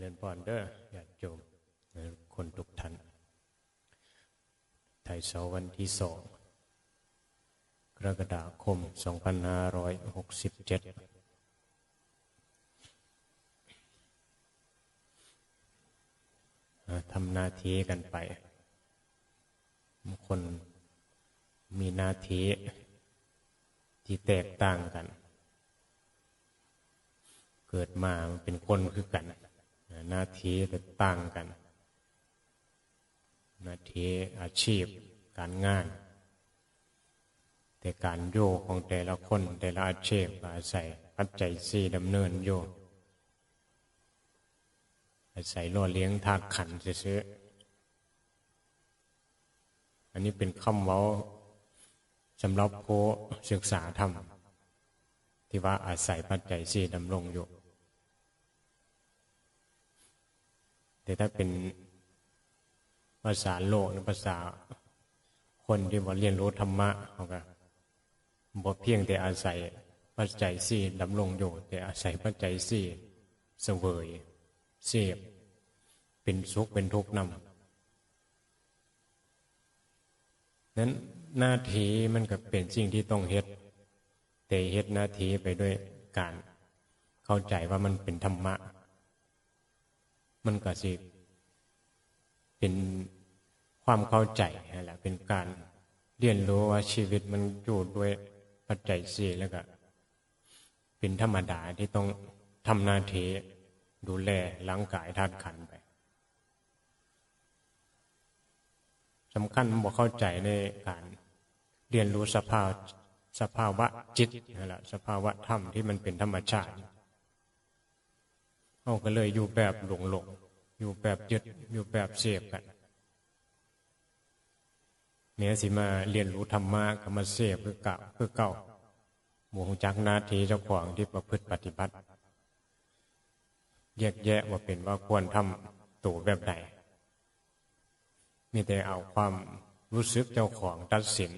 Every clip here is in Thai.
เรียนปอนเด้ออยากโจมคนทุกท่านไทยเสาวันที่สองกรกฎาคม 2567ทำหน้าที่กันไปบางคนมีหน้าที่ที่แตกต่างกัน เกิดมามันเป็นคนคือกัน หน้าที่แตต่างกัน หน้าที่อาชีพการงาน แต่การโยของแต่ละคนแต่ละอาชีพอาศัยปัจจัยสี่ดำเนินโยอาศัยล่อเลี้ยงธาตุขันซื้ออันนี้เป็นคำเว้าสำหรับผู้ศึกษาธรรมที่ว่าอาศัยปัจจัยสี่ดำรงอยู่ แต่ถ้าเป็นภาษาโลกหรือภาษาคนที่ว่าเรียนรู้ธรรมะเขาก็บ่เพียงแต่อาศัยปัจจัยสี่ดำรงอยู่ แต่อาศัยปัจจัยสี่เสวยเสียเป็นสุขเป็นทุกข์นำนั้นหน้าทีมันก็เป็นสิ่งที่ต้องเฮ็ด แต่เฮ็ดหน้าทีไปด้วยการเข้าใจว่ามันเป็นธรรมะ มันก็สิเป็นความเข้าใจแหละเป็นการเรียนรู้ว่าชีวิตมันอยู่ด้วยปัจจัยสี่แล้วก็ เป็นธรรมดาที่ต้องทำหน้าที่ดูแลร่างกายธาตุขันไปสำคัญบอกเข้าใจในการเรียนรู้สภาพสภาวะจิตนั่นแหละสภาวะธรรมที่มันเป็นธรรมชาติ เอาก็เลยอยู่แบบหลงหลงอยู่แบบยึดอยู่แบบเสียกันเนี่ยสิมาเรียนรู้ธรรมะก็มาเสียเพื่อเก่าเพื่อเก่าหมู่จักนาทีเจ้าของที่ประพฤติปฏิบัติ แยกแยะว่าเป็นว่าควรทำตัวแบบไหนมีแต่เอาความรู้สึกเจ้าของตัดสิน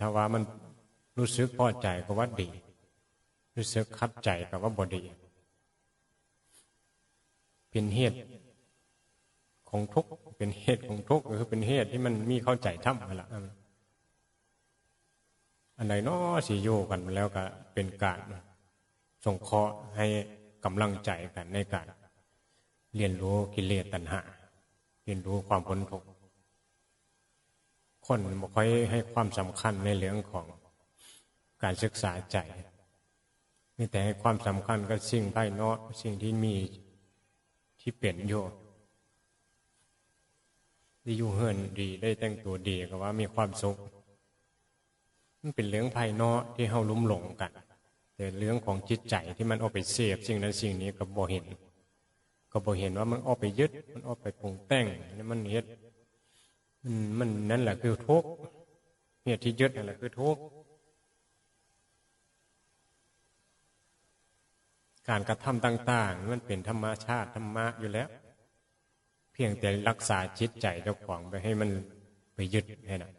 ถ้าว่ามันรู้สึกพอใจก็ว่าดี รู้สึกคัดใจก็ว่าบดี เป็นเหตุของทุกเป็นเหตุของทุกคือเป็นเหตุที่มันมีเข้าใจทำมาละอันไหนนาะสิโยกันแล้วก็เป็นการส่งเคราะห์ให้กำลังใจกันในการเรียนรู้กิเลสตัณหา เรียนรู้ความพ้นทุกข์คนบอกค่อยให้ความสำคัญในเรื่องของการศึกษาใจมีแต่ให้ความสำคัญกับสิ่งภายนอกสิ่งที่มี ที่เปลี่ยนโยได้อยู่เฮินดีได้แต่งตัวดีก็ว่ามีความสุขมันเป็นเรื่องภายนอกที่เฮาลุ่มหลงกัน แต่เรื่องของจิตใจที่มันออกไปเสพสิ่งนั้นสิ่งนี้ก็บ่เห็น ก็บอเห็นว่ามันออกไปยึด มันออกไปปรุงแต่งนี่มันเฮ็ดมันนั่นแหละคือทุกข์เหตุที่ยึดนั่นแหละคือทุกข์ การกระทำต่าง ๆ มันเป็นธรรมชาติธรรมะอยู่แล้ว เพียงแต่รักษาจิตใจเจ้าของไปให้มันไปยึดให้นะ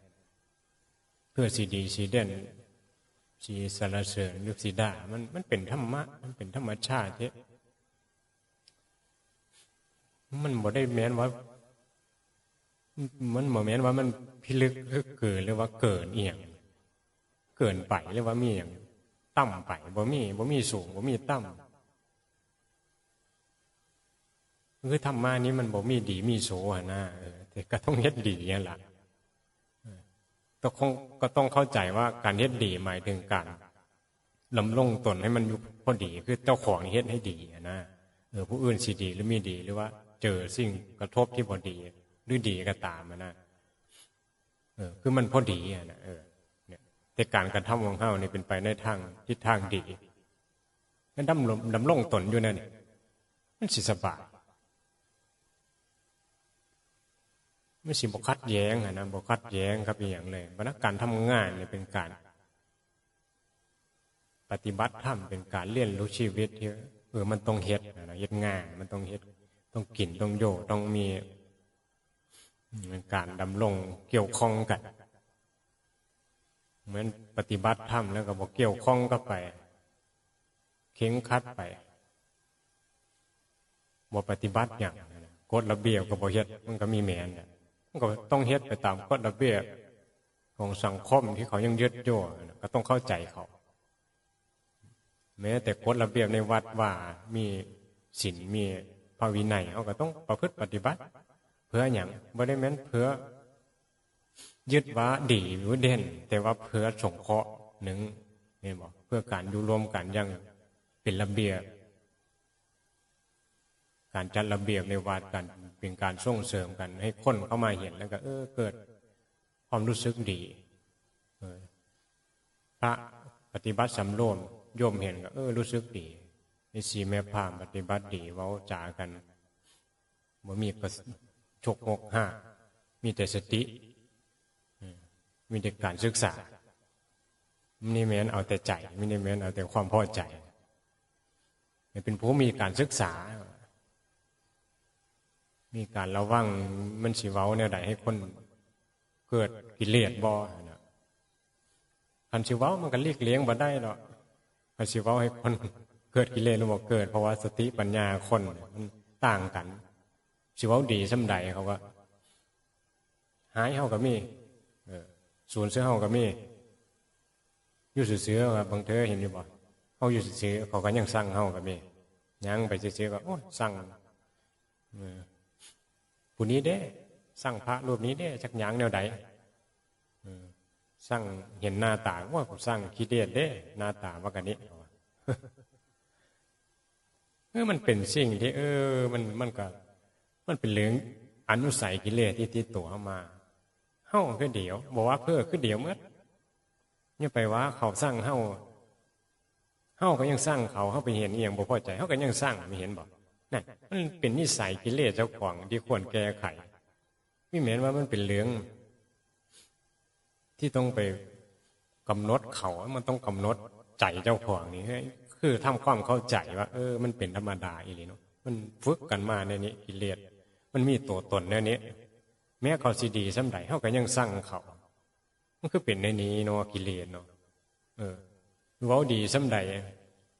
เพื่อสีดีสีเด่นสีสารเสริญหรือสีดามันมันเป็นธรรมะ มันเป็นธรรมชาติเท่มันบ่ได้แม้นว่า มันบ่แม้นว่ามันพิลึกเกินหรือว่าเกินเอียงเกินไปหรือว่ามีอย่างต่ำไปบ่มีบ่มีสูงบ่มีต่ำ คือธรรมานี้มันบ่มีดีมีโสนะแต่ก็ต้องเฮ็ดดีนี่แหละก็คงก็ต้องเข้าใจว่าการเฮ็ดดีหมายถึงการลำลงตนให้มันอยู่พอดี คือเจ้าของเฮ็ดให้ดีนะเออผู้อื่นสิดีหรือม่ดีหรือว่า เจอสิ่งกระทบที่พอดี หรือดีก็ตามนะเออคือมันพอดีนะเออเนี่ยแต่การกระทำของเขานี่เป็นไปในทางทิศทางดีนั่นดำดำลงตนอยู่นั่นมันสิสบาย ไม่สิบกคัดแย้งนะบกคัดแย้งครับอย่างเลยพนักการทำงานเนี่ยเป็นการ ปฏิบัติธรรมเป็นการเรียนรู้ชีวิตที่เออมันต้องเฮ็ดนะเฮ็ดงาน มันต้องเฮ็ดต้องกินต้องโยต้องมีการดำรงเกี่ยวข้องกันเหมือนปฏิบัติธรรมแล้วก็บอกเกี่ยวข้องก็ไป เข็งคัดไปบ่ปฏิบัติอย่างกฎระเบียบก็บ่เฮ็ดมันก็มีแมนเนี่ย ก็ต้องเฮ็ดไปตามกฎระเบียบของสังคมที่เขายังยึดโยก็ต้องเข้าใจเขา แม้แต่กฎระเบียบในวัดว่ามีศีลมีภาวินัยเขาก็ต้องประพฤติปฏิบัติ เพื่ออย่างบ่ได้แม้นเพื่อยึดว่าดีหรือเด่น แต่ว่าเพื่อสงเคราะห์หนึ่งเห็นบอกเพื่อการอยู่รวมกันยังเป็นระเบียบ การจัดระเบียบในวัดกันเป็นการส่งเสริมกัน ให้คนเข้ามาเห็นแล้วก็ เออเกิดความรู้สึกดีพระปฏิบัติสำโรมโยมเห็นก็เออรู้สึกดีในสีแม่พามปฏิบัติดีเว้าจากันบ่มีกระชกงกห้ามีแต่สติมีแต่การศึกษาไม่ได้แม้นเอาแต่ใจไม่ได้แม้นเอาแต่ความพอใจเป็นผู้มีการศึกษา มีการระวังมันสิเว้าแนวใดให้คนเกิดกิเลสบ่นะคันสิเว้ามันก็เลียกเลี้ยงบ่ได้หรอกคันสิเว้าให้คนเกิดกิเลสหรือบ่เกิด เพราะว่าสติปัญญาคนมันต่างกันสิเว้าดีสำใดเขาก็หายเฮาก็มีศูนย์เสื้อเฮาก็มีอยู่เสือๆบางเธอเห็นอยู่บ่เฮาอยู่เสือเขาก็ยังสั่งเฮาก็มียังไปเสือๆก็โอ้สั่ง ผู้นี้เด้สั่งพระรูปนี้เด้จักหยางแนวใดสั่งเห็นหน้าตาว่าผมสั่งคิดเดดเด้หน้าตาว่ากันนี้เออมันเป็นสิ่งที่ เออ มันมันก็ มันเป็นเรื่องอนุสัยกิเลสที่ติดตัวมาเฮ้าคือเดี๋ยวบอกว่าเพื่อคือเดี๋ยวเมื่อเนี่ยไปว่าเขาสร้างเฮ้าเฮ้าก็ยังสร้างเขาเขาไปเห็นเอียงบ่พอใจเขาก็ยังสร้างไม่เห็นบอก นั่นมันเป็นนิสัยกิเลสเจ้าของที่ควรแก้ไข ไม่เหม็นว่ามันเป็นเรื่องที่ต้องไปกำหนดเขามันต้องกำหนดใจเจ้าของนี่คือทำความเข้าใจว่า เออ มันเป็นธรรมดาอีหลีเนาะมันฝึกกันมาในนี้กิเลสมันมีตัวตนในนี้ แม้เขาสีดีสำใดเขาก็ยังสั่งเขา มันคือเป็นในนี้เนาะกิเลสเนาะเออเว้าดีสำใด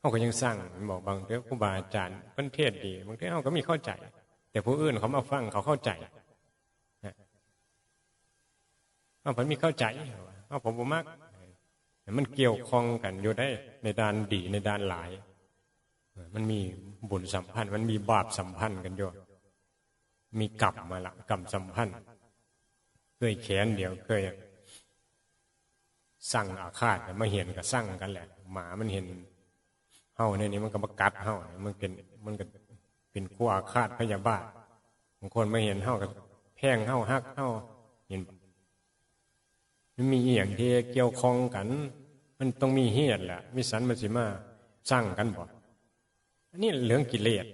เขาก็ยังสั่งบอกบางเรื่องครูบาอาจารย์เพิ่นเทศดีบางทีเขาก็มีเข้าใจ แต่ผู้อื่นเขามาฟังเขาเข้าใจเอาผมมีเข้าใจเอาผมบ่มากมันเกี่ยวข้องกันอยู่ได้ในด้านดีในด้านหลาย มันมีบุญสัมพันธ์ มันมีบาปสัมพันธ์กันอยู่มีกรรมมาละกรรมสัมพันธ์เคยแขนเดียวเคยสั่งอาฆาตมาเห็นก็สั่งกันแหละ หมามันเห็น เฮาในนี้มันก็มากัดเฮามันเป็นมันก็เป็นขั้วอาฆาตพยาบาทบางคนมาเห็นเฮาก็แพงเฮาฮักเฮาเห็นมันมีอย่างที่เกี่ยวข้องกัน มันต้องมีเหตุแหละมิสันมันสิมาสร้างกันบ่อันนี้เรื่องกิเลส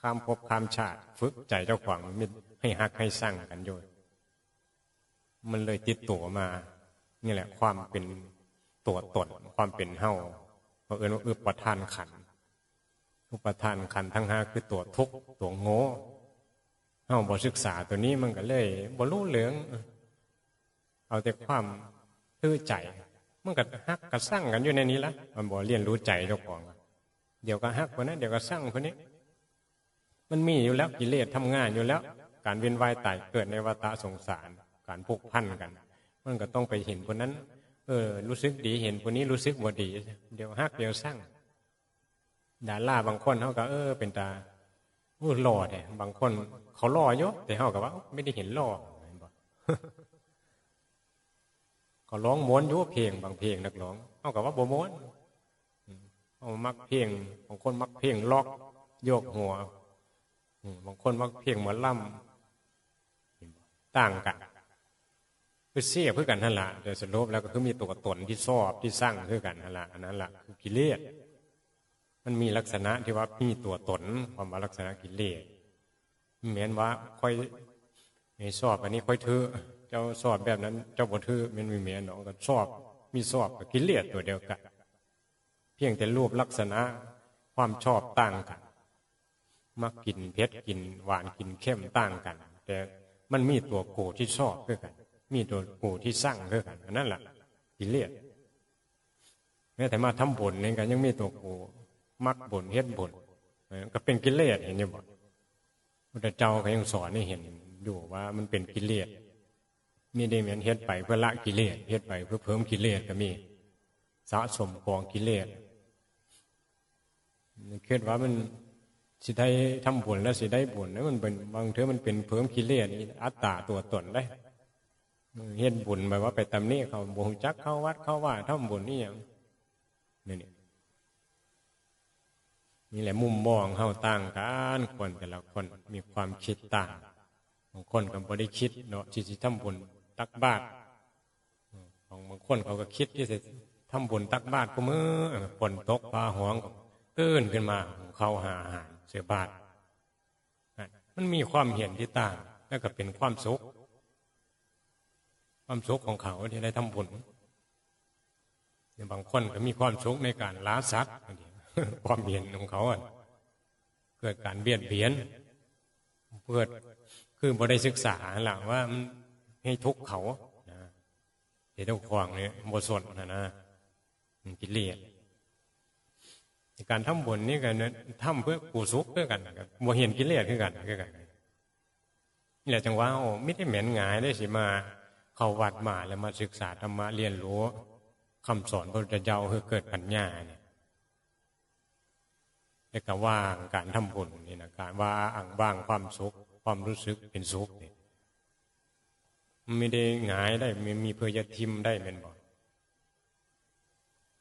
ข้ามภพข้ามชาติ ฝึกใจเจ้าขวางมันให้หักให้สร้างกันโยมันเลยติดตัวมา นี่แหละ ความเป็นตัวตนความเป็นเฮา เพราะเอิญว่าอุปทานขัน อุปทานขันทั้งห้าคือตัวทุกตัวโง่เฮาบอศึกษาตัวนี้มันก็เลยบรู้เหลือง เอาแต่ความตื้อใจมันก็ฮักก็สร้างกันอยู่ในนี้ละมันบอกเรียนรู้ใจเจ้าของเดี๋ยวก็ฮักคนนั้นเดี๋ยวก็สร้างคนนี้ มันมีอยู่แล้วกิเลสทำงานอยู่แล้ว การเวียนว่ายตายเกิดในวัฏสงสาร การผูกพันกัน มันก็ต้องไปเห็นคนนั้น เออ รู้สึกดีเห็นคนนี้รู้สึกบ่ดี เดี๋ยวฮักเดี๋ยวสร้างดาล่าบางคนเขาก็ เออ เป็นตาอู้หล่อแต่ยบางคน เขาหล่อเยอะแต่เขาก็ว่า ไม่ได้เห็นหล่อก็ร้องม้วนยุ่เพลงบางเพลงนักร้องเอากับว่าโบม้วนเอามักเพลงบางคนมักเพลงล็อก โยกหัวบางคนมักเพลงเหมือนล่ำต่างกัน คือเสียเพื่อกันนั่นแหละโดยสรุปแล้วก็คือมีตัวตนที่ชอบที่สร้างเพื่อกันนั่นแหละอันนั้นแหละคือกิเลสมันมีลักษณะที่ว่ามีตัวตนความว่าลักษณะกิเลสเหมือนว่าค่อยในชอบอันนี้ค่อยเธอเจ้าสอบแบบนั้น เจ้าบ่ถือมันมีเมียน้องก็สอบ มีสอบกับกิเลสตัวเดียวกัน เพียงแต่รูปลักษณะความชอบต่างกันมักกินเผ็ดกินหวานกินเข้มต่างกัน แต่มันมีตัวโกที่ชอบเพื่อกัน มีตัวโกที่สร้างเพื่อกันนั่นแหละกิเลสแม้แต่มาทำบุญนี่กันยังมีตัวโกมักบุญเฮ็ดบุญก็เป็นกิเลสเห็นอยู่บ่พุทธเจ้าเขายังสอนให้เห็นอยู่ว่ามันเป็นกิเลสนี่ได้เหมือนเฮ็ดไปเพื่อละกิเลสเฮ็ดไปเพื่อเพิ่มกิเลสก็มีสะสมกองกิเลสคิดว่ามันสิได้ทำบุญแล้วสิได้บุญแล้วมันเป็นบางเทอมันเป็นเพิ่มกิเลสอัตตาตัวตนได้ เฮ็ดบุญแบบว่าไปตำนี้เขาบงจักเข้าวัดเข้าว่าทำบุญนี่อย่างนี่นี่นี่แหละมุมมองเข้าต่างกันคนแต่ละคนมีความคิดต่างบางคนก็บ่ได้คิดเนาะที่จะทำบุญตักบาตรของบางคนเขาก็คิดที่จะทำบุญตักบาตรก็มือฝนตกฟ้าหวงตื่นขึ้นมาเขาหาอาหารเสียบาตรมันมีความเห็นที่ต่างแล้วก็เป็นความสุข ความสุขของเขาที่ได้ทำบุญบางคนก็มีความสุขในการล้าสัตว์ความเห็นของเขาเกิดการเบียดเบียนเกิดคือบ่ได้ศึกษาหลังว่ามันให้ทุกเขาเดี๋ยวขวางเนี่ยบทสดนะนะมันกิเลสการทำบุญนี่กันทำเพื่อกูสุขเพื่อกันบ่เห็นกิเลสคือกันคือกันนี่แหละจังว่าโอ้ไม่ได้เหม็นงายได้สิมา เข้าวัดมาแล้วมาศึกษาธรรมะเรียนรู้คำสอนพระพุทธเจ้าคือเกิดปัญญาเนี่ยแล้วก็ว่างการทำบุญนี่นะการว่าอ่างว่างความสุข ความรู้สึกเป็นสุขเนี่ยไม่ได้หงายได้ไม่มีเพื่อจะทิมได้เป็นบ่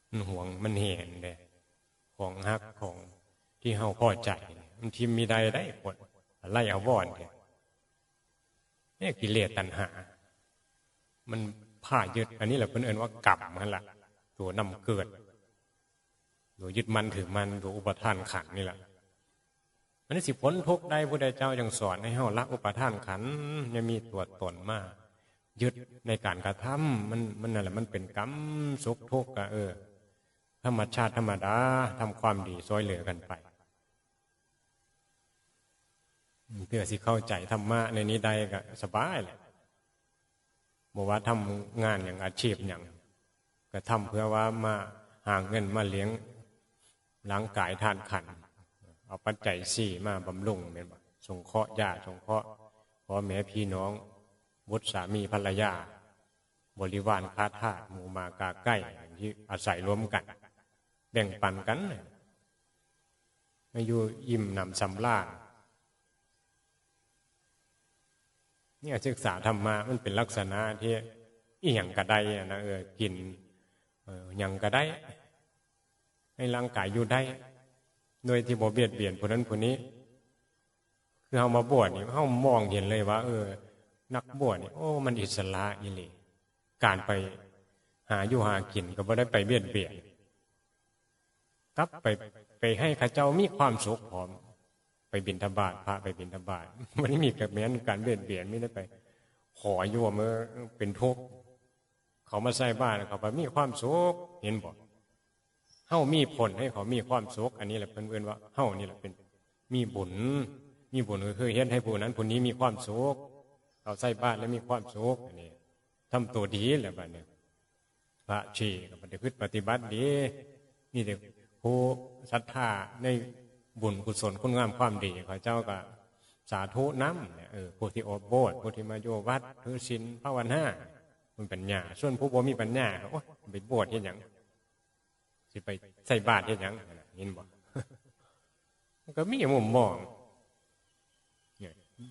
มันห่วงมันเห็นเลยของฮักของที่เฮาพอใจ มันทิมมีใดได้ผลไล่เอาวอนเนี่ยนี่กิเลสตัณหา มันผ้ายึด อันนี้แหละเพื่อนเอินว่ากรรมมันละตัวนำเกิดตัวยึดมันถือมันตัวอุปทานขันนี่แหละมันสิพ้นทุกได้พระเจ้ายังสอนให้เฮาละอุปทานขันยังมีตัวตนมาก ยึดในการกระทำมันมันนั่นแหละมันเป็นกรรมสุขทุกข์อะเออ ธรรมชาติธรรมดาทำความดีซอยเหลือกันไปเพื่อสิเข้าใจธรรมะในนี้ได้ก็สบายแหละ บอกว่าทำงานอย่างอาชีพอย่างก็ทำเพื่อว่ามาหาเงินมาเลี้ยงร่างกายทานขัน เอาปัจจัยสี่มาบำรุงเป็นสงเคราะห์ญาติสงเคราะห์พ่อแม่พี่น้องบุตรสามีภรรยา บริวารคาทาหมู่มากาใกล้ที่อาศัยรวมกัน แบ่งปันกันม่อยู่อิ่มนำสำราญ นี่ยศึกษาธรรมะมันเป็นลักษณะที่อีหยังกระไดนะเออกินอยังกระไดให้ร่างกายอยู่ได้ โดยที่บ่เบียดเบียนผู้นั้นผู้นี้ คือเอามาบวชนี่เขามองเห็นเลยว่า เออ นักบวชนี่โอ้มันอิสระอีหลีการไปหาอยู่หากินก็บ่ได้ไปเบียดเบียนกลับไปไปให้ข้าเจ้ามีความสุขพร้อม บินทบาทพระไปบินทบาทมันไม่มีกับแม้นการเบียดเบียนไม่ได้ไป ขอยู่เมื่อเป็นทุกข์เขามาใส่บ้านเขาไปมีความสุขเห็นบอกเฮ้ามีผลให้เขามีความสุขอันนี้แหละเพื่อนๆว่าเฮ้านี่แหละเป็น มีบุญมีบุญคือเห็นให้ผู้นั้นผู้นี้มีความสุขเขาใส่บ้านแล้วมีความสุขอันนี้ทำตัวดีแหละบ้านเนี่ยพระชีกับปฏิพฤติปฏิบัติดีนี่เด็กผู้ศรัทธาใน บุญกุศลคุณงามความดีขอเจ้าก็สาธุน้ำเนี่ยเออผู้ที่อบโบสถ์ผู้ที่มาโยวัดถือศีลภาวนามันปัญญา ส่วนผู้บ่มีปัญญาเขาไปบวชเห็นอย่างสิไปใส่บาตรเห็นอย่างเห็นบ่ก็มีมุมมอง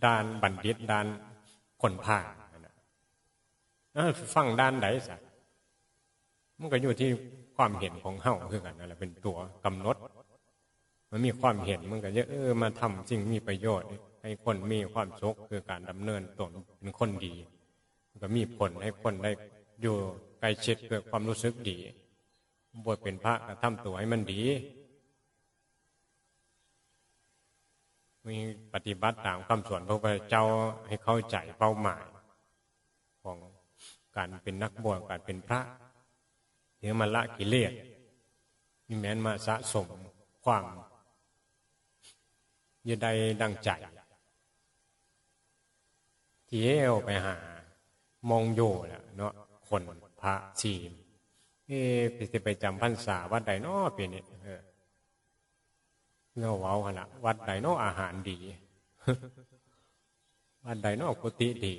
ด้านบัณฑิตด้านคนผ่านฟังด้านไหนสักมันก็อยู่ที่ความเห็นของเฮาคือกันนั่นแหละเป็นตัวกำหนด มันมีความเห็นมันก็เยอะเออมาทำสิ่งมีประโยชน์ ให้คนมีความสุขคือการดำเนินตนเป็นคนดีนก็มีผลให้คนได้อยู่ใกล้ชิดเกิดความรู้สึกดีบวชเป็นพระก็ทำตัวให้มันดีมีปฏิบัติตามคำสอนพระพุทธเจ้าให้เข้าใจเป้าหมาย ของการเป็นนักบวชการเป็นพระเดี๋ยวมาละกิเลสมีแม้นมาสะสมความ อยืดใดดังใจที่เอวไปหา มองโยแหละเนาะคนพระชีมเอ๊ะไปจำพรรษาวัดใดนาะปีนี้เงาเว้าขนาดวัดใดนาะอาหารดี วัดใดนอกกุฏิดี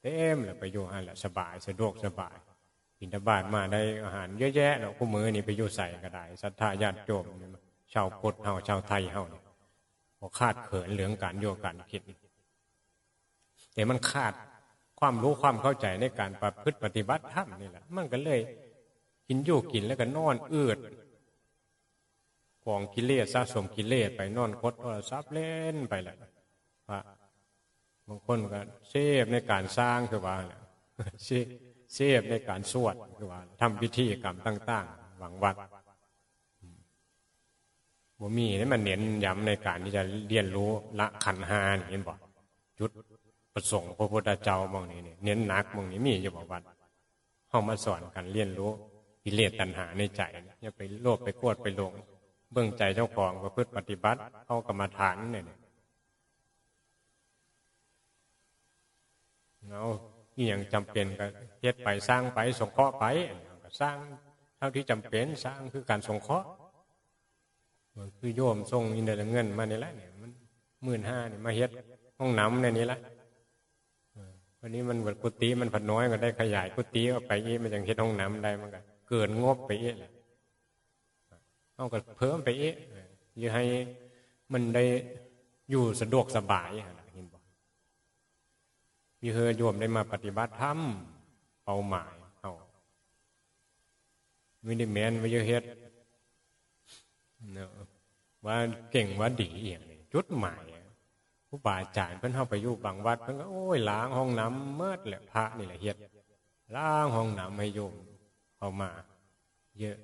เต็มเลยไปอยู่หันละสบายสะดวกสบายบินทบาทมาได้อาหารเยอะแยะเนาะคู่มือนี่ไปอยู่ใส่ก็ได้ศรัทธาญาติโยมชาวพุทธเฮาชาวไทยเฮาเนี่ย พอคาดเขินเหลืองการโยการคิดแต่มันขาดความรู้ความเข้าใจในการประพฤติปฏิบัติธรรมนี่แหละ มันก็เลยกินอยู่กินแล้วก็นอนเอืดกองกิเลสสะสมกิเลสไปนอนคดโทรศัพท์เล่นไปแหละพระบางคนก็เสพในการสร้างคือว่าเนี่ยเสพในการสวดคือว่าทำพิธีกรรมต่าง ๆ หวังวัด บ่มีนี่มันเน้นย้ำในการที่จะเรียนรู้ละขันหาเห็นบอกจุดประสงค์พระพุทธเจ้ามองนี่เน้นนักมองนี้มีอยู่บอกวัดเข้ามาสอนกันเรียนรู้กิเลสตัณหาในใจอย่าไปโลภไปโกรธไปหลงเบื้องใจเจ้าของประพฤติปฏิบัติเข้ากรรมฐานเนี่ยเอานี่ยังจำเป็นก็เฮ็ดไปสร้างไปสงเคราะห์ไปก็สร้างเท่าที่จำเป็นสร้างคือการสงเคราะห์ คือโยมส่งอินเดียเงินมานี่แหละเนี่ยมันหมื่นห้าเนี่ยมาเฮ็ดห้องน้ำในนี้ละวันนี้มันกุฏิมันผัดน้อยก็ได้ขยายกุฏิก็ไปอีมันยังเฮ็ดห้องน้ำได้มันก็เกินงบไปเอ๊ะเลยเอาก็เพิ่มไปเอ๊ะยือให้มันได้อยู่สะดวกสบายเห็นบอกมีเฮอโยมได้มาปฏิบัติธรรมเป้าหมายเอาไม่ได้แมนไม่เยอะเฮ็ดเนาะ ว่าเก่งว่าดีอย่างนี้จุดหมายผู้บาอาจารย์เพิ่นเข้าไปอยู่บางวัดเพิ่นก็โอ้ยล้างห้องน้ำเมื่อแหละพระนี่แหละเฮ็ดล้างห้องน้ำให้โยมเอามา เยอะ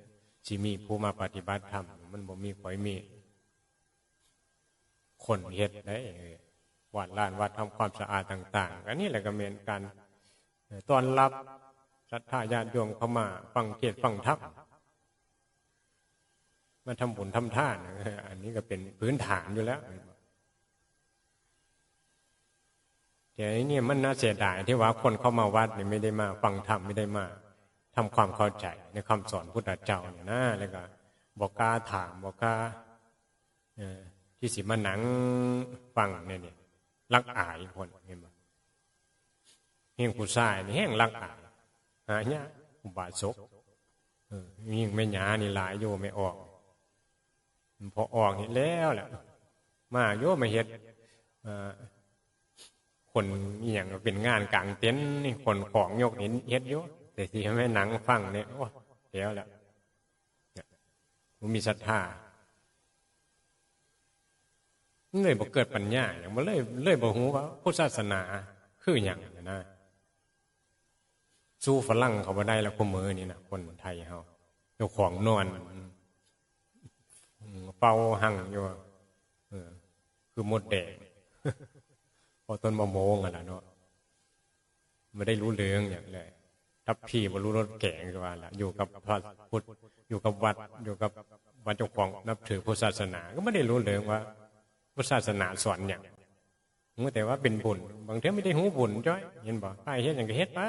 สิมีผู้มาปฏิบัติธรรมมันบ่มีข่อยมี คนเฮ็ดได้วัดลานวัดทำความสะอาดต่างๆอันนี้แหละก็เป็นการตอนรับศรัทธาญาติโยมเข้ามาฟังเทศฟังธรรม มาทำบุญทำท่านอันนี้ก็เป็นพื้นฐานอยู่แล้วแต่นี่มันน่าเสียดายที่ว่าคนเข้ามาวัดเนี่ยไม่ได้มาฟังธรรมไม่ได้มาทำความเข้าใจในคำสอนพุทธเจ้าเนี่ยนะแล้วก็บอกกาถามบอกกาที่สิมาหนังฟังเนี่ยเนี่ยรักอายคนเห็นไหมเฮงผู้ชายนี่แห้งรักอายหาเนี่ยอุบาสกยิ่งไม่หยานี่หลายโยไม่ออก พอออกนี่แล้วแหละมาโยมาเฮ็ดคนเอย่างเป็นงานกลางเต็นท์นี่คนของยกเห็นเฮ็ดโยแต่ที่ไม่หนังฟังเนี่ยโอ้เดียวแหละมันมีศรัทธาเลยบอกเกิดปัญญาอย่างมันเลยเลยบอกหูว่าพุทธศาสนาคืออย่างนะสู้ฝรั่งเขาบ่ได้แล้วก็มือนี่นะคนไทยเขาเจ้าของนอน เป่าหั่งอยู่คือมดแดงพอต้นมะม่วงอะไรเนาะไม่ได้รู้เรื่องอย่างไรทับพี่บรรลุรถแก่งว่าละอยู่กับพระพุทธอยู่กับวัด อยู่กับวัดเจ้าของนับถือพุทธศาสนา ก็ไม่ได้รู้เรื่องว่าพุทธศาสนาสอนอย่างเมื่อแต่ว่าเป็นบุญบางทีไม่ได้หูบุญจ้อยเห็นบอกไปเฮ็ดอย่างก็เฮ็ดไป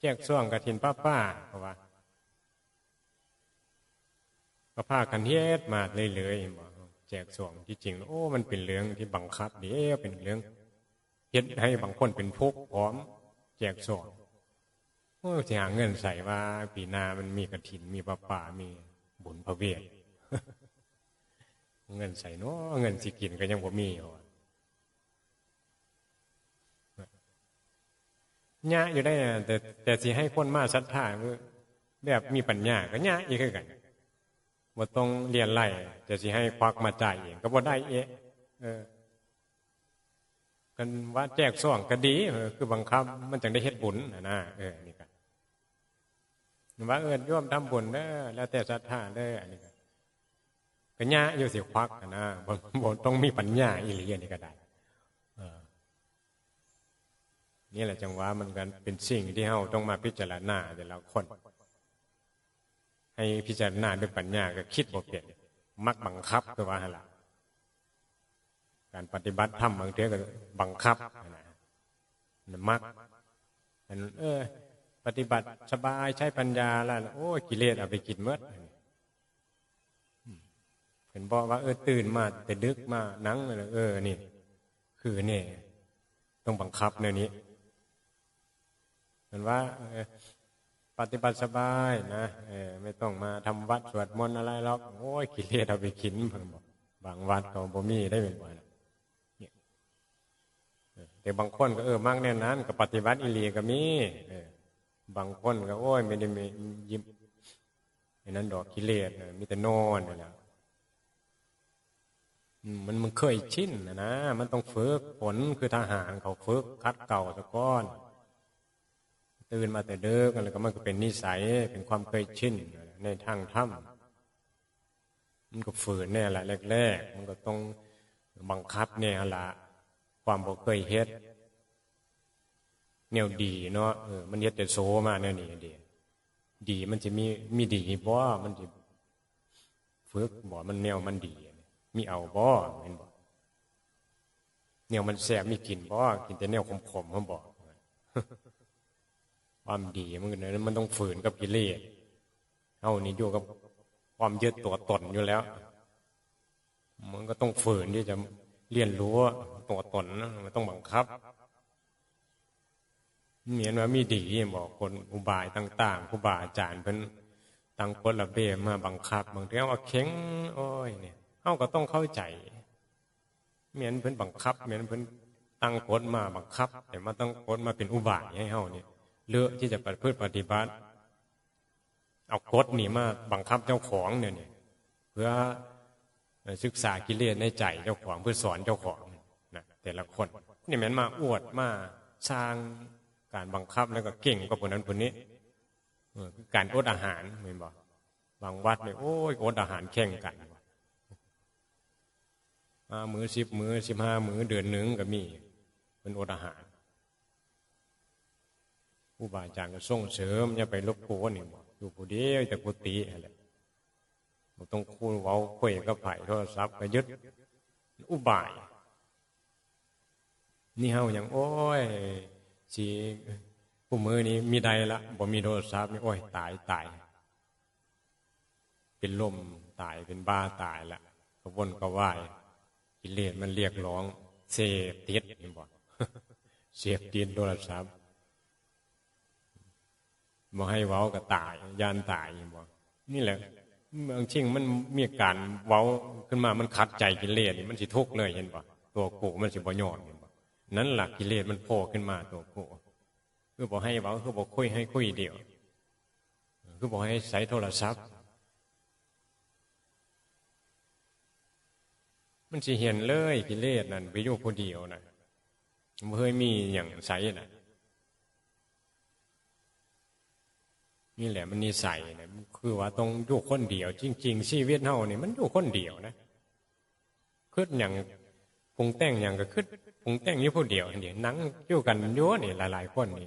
แจกส่วงกระถินป้าป้าเพราะว่า ก็พากันเฮ็ดมาเลยๆบอแจกส่วงที่จริง โอ้ มันเป็นเรื่องที่บังคับเดี๋ยวเป็นเรื่องเฮ็ดให้บางคนเป็นทุกข์พร้อม แจกส่วงโอ้จะหาเงินใส่ว่า ปีนามันมีกระถินมีป้าป่ามีบุญพระเวทเงินใส่เนาะเงินสิกินก็ยังบ่มีอยู่ญาอยู่ได้แต่แต่สิให้คนมาศรัทธาแบบมีปัญญาก็ญาอีกคือกัน บ่าต้องเรียนไล่จะสิให้ควักมาจ่ายเองก็บ่ได้เอะเออ กันว่าแจกส่องก็ดีเออคือบังคับ มันจึงได้เฮ็ดบุญนะนะเออนี่กันว่าเอิญย่อมทำบุญเด้อแล้วแต่ศรัทธาเด้ออันนี้กันก็ญาอยู่สิควักนะบ่ต้องมีปัญญาอีหลีอันนี้ก็ได้นี่แหละจังหวะมันกันเป็นสิ่งที่เฮาต้องมาพิจารณาแต่ละคน ให้พิจารณาด้วยปัญญาก็คิดบ่เปลี่ยนมักบังคับตัวว่าหละการปฏิบัติธรรมบางทีก็บังคับนะมักเออ ปฏิบัติสบายใช้ปัญญาแล้วโอ้กิเลสเอาไปกินเมื่อห็นบอกว่าเออตื่นมาแต่ดึกมานั่งเลยเออนี่ คือเนี่ยต้องบังคับเนี่ยนี้เหมือนว่า ปฏิบัติสบายนะเออไม่ต้องมาทำวัดสวดมนต์อะไรหรอกโอ้ยกิเลสเอาไปขินเพิ่งบอกบางวัดก็บ่มีได้เป็นบ่อยนะเนี่ยแต่บางคนก็เออมากแน่นั้นก็ปฏิบัติอิเลียก็มีเออบางคนก็โอ้ยไม่ได้มียิ้มไอ้นั้นดอกกิเลสมีแต่นอนนี่แหละมมันมันเคยชินนะนะมันต้องฝึกฝนคือทหารเขาฝึกคัดเก่าตะก้อน ตื่นมาแต่เดิกอะไรก็มันก็เป็นนิสัยเป็นความเคยชินในทางถ้ำมันก็ฝืนแน่แหละแรก ๆ มันก็ต้องบังคับเนี่ยละความบ่เคยเฮ็ดแนวดีเนาะเออมันเฮ็ดแต่โซมาแนวนี้ดีดีมันจะมีมีดีบ่มันจะฝึกบ่มันแนวมันดี มีเอาบ่เห็นบ่แนวมันแสบมีกลิ่นบ่กินแต่แนวขมๆเขาบอก ความดีมันก็เนี่ยมันต้องฝืนกับกิเลสเอานี่อยู่กับความยึดตัวตนอยู่แล้ว มันก็ต้องฝืนที่จะเรียนรู้ตัวตนนะมันต้องบังคับ เหมือนว่ามีดีบอกคนอุบายต่างๆผู้บาอาจารย์เพิ่นตั้งกฎระเบียบมาบังคับบางทีว่าเข็งโอ้ยเนี่ยเขาก็ต้องเข้าใจเหมือนเพิ่นบังคับเหมือนเพิ่นตั้งกฎมาบังคับ แต่มาตั้งกฎมาเป็นอุบายให้เฮาเนี่ย เลือกที่จะปฏิพฤติปฏิบัติ เอากฎนี่มาบังคับเจ้าของเนี่ยเนี่ยเพื่อศึกษากิเลสในใจเจ้าของเพื่อสอนเจ้าของนะแต่ละคนนี่แมันมาอวดมาสร้างการบังคับแล้วก็เก่งกว่าคนนั้นคนนี้การอดอาหารเหมือนบอกบางวัดเนี่ยโอ้ยอดอาหารแข่งกันมามือสิบมือสิบห้ามือเดือนหนึ่งก็มีเป็นอดอาหาร ผู้บาอาจารย์ก็ส่งเสริมอย่าไปลบโกนนี่บอกอยู่ผู้เดียวแต่กุฏิอะไรบ่ต้องคูเว้าคุยกับไผ่โทรศัพท์ก็ยึดอุบาย นี่เฮาอย่างโอ้ยสีผู้มือนี้มีใดละบ่มีโทรศัพท์นี่โอ้ยตายตาย เป็นลมตายเป็นบ้าตายละกระวนกระวายกิเลสมันเรียกร้อง เสพติดนี่บอกเสพติดโทรศัพท์ บ่ให้เว้าก็ตายยานตายบ่นี่แหละบางชิงมันมีการเว้าขึ้นมามันขัดใจกิเลสนี่มันสิทุกข์เลยเห็นบ่ตัวกูมันสิบ่ยอมเห็นบ่นั่นหลักกิเลสมันโผล่ขึ้นมาตัวโกูคือบอกให้เว้าคือบอกคุยให้คุยเดียว คือบอกให้ใส่โทรศัพท์ มันสิเห็นเลยกิเลสนั่นไปอยู่ผู้เดียวนะมันเคยมีอย่างใส่น่ะ นี่แหละมันนิสัยนะคือว่าต้องอยู่คนเดียว จริง ๆ ชีวิตเฮานี่มันอยู่คนเดียวนะคืดอย่างปรุงแต่งอย่างก็คืดปรุงแต่งอยู่ผู้เดียวเดียวนั่งอยู่กันเยอะนี่หลาย ๆ คนนี่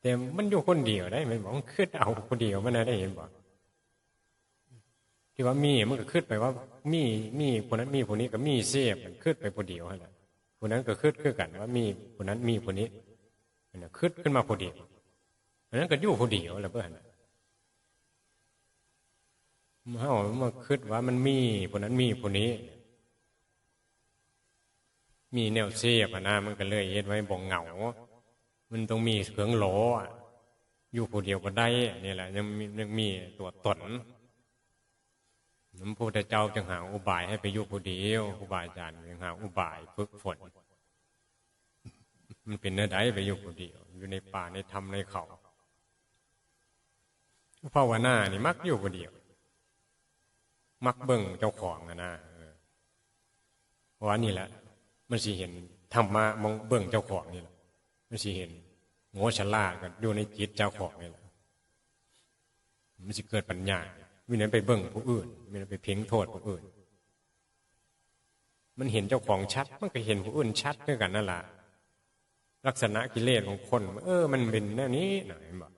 แต่มันอยู่คนเดียวได้มันบอกคืดเอาผู้เดียวมันได้เห็นบอกที่ว่ามีมันก็คืดไปว่า มีมีคนนั้นมีคนนี้ก็มีเสียบมันคืดไปผู้เดียวอะไรคนนั้นก็คืดคือกันว่ามีคนนั้นมีคนนี้มันคืดขึ้นมาผู้เดียว อันนั้นก็อยู่ผู้เดียวแหละเพื่อนเฮามาคิดว่ามันมีคนนั้นมีคนนี้ มีแนวเสียบนะมันก็เลยเฮ็ดไว้บ่งเหงา มันต้องมีเครื่องโหลอยู่ผู้เดียวก็ได้นี่แหละยังมียังมีตัวตนน้ำพุทธเจ้าจึงหาอุบายให้ไปอยู่ผู้เดียวอุบายอาจารย์จึงหาอุบายฝึกฝน มันเป็นเนื้อใดไปอยู่ผู้เดียว อยู่ในป่าในธรรมในเขา ภาวนานี่มักอยู่คนเดียว มักเบิ่งเจ้าของนะนะว่านี่แหละ มันสิเห็นธรรมะมองเบิ่งเจ้าของนี่แหละมันสิเห็นโง่ฉลาดกันอยู่ในจิตเจ้าของนี่แหละมันสิเกิดปัญญาวินันไปเบิ่งผู้อื่นวินันไปเพ่งโทษผู้อื่น มันเห็นเจ้าของชัด มันก็เห็นผู้อื่นชัดด้วยกันนั่นแหละลักษณะกิเลสของคน เออ มันเป็นแนวนี้หน่อยบอก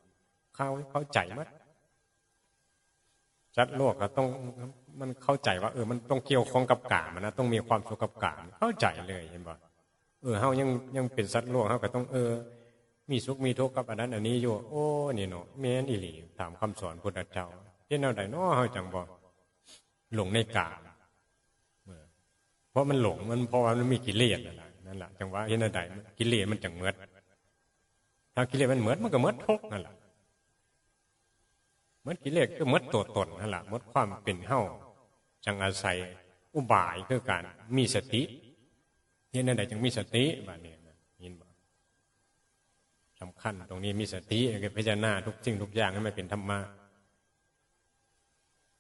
เขาเข้าใจมั้ย จัดโลกก็ต้องมันเข้าใจว่า เออ มันต้องเกี่ยวข้องกับกามนะต้องมีความสุขกับกามเข้าใจเลยเห็นบ่เออเฮายังยังเป็นสัตว์โลกเฮาก็ต้องเออ มีสุขมีทุกข์กับอันนั้น อันนี้อยู่โอ้นี่เนาะแม่นอีหลีถามคำสอนพุทธเจ้าเฮ็ดแนวใดเนาะเฮาจังบ่หลงในกามราะมันหลงมันเพราะว่ามันมีกิเลสนั่นแหละนั่นแหละจังหวะเห็นอะไรกิเลสมันจังเมือดถ้ากิเลสมันเมือดมันก็เมือดทุกข์นั่นแหละ มดกิเลสก็เหมือดตัวตนนั่นแหละมดความเป็นเฮ้าจังอาศัยอุบายคือการมีสติเห็นอะไรจังมีสติบาเนี่ยนะยินบ่สำคัญตรงนี้มีสติคือพิจารณาทุกสิ่งทุกอย่างให้มันเป็นธรรมะ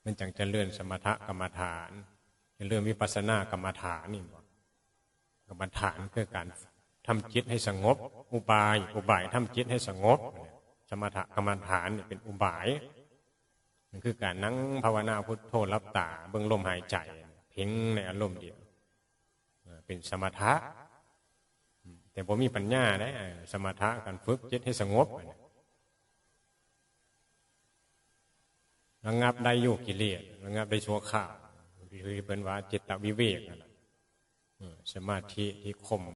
มันจังจะเลื่อนสมถกรรมฐานจะเรื่องวิปัสสนากรรมฐานนี่บอกกรรมฐานคือการทำจิตให้สงบ อุบาย อุบายทำจิตให้สงบ สมถกรรมฐานเป็นอุบาย มันคือการนั่งภาวนาพุทโธรับตาเบื้องลมหายใจ เพ่งในอารมณ์เดียว เป็นสมถะ แต่ผมมีปัญญาได้สมถะการฝึกจิตให้สงบระงับได้โยกิเลสระงับได้ชั่วข้าวคือเป็นว่าจิตวิเวกนั่นแหละสมาธิที่คม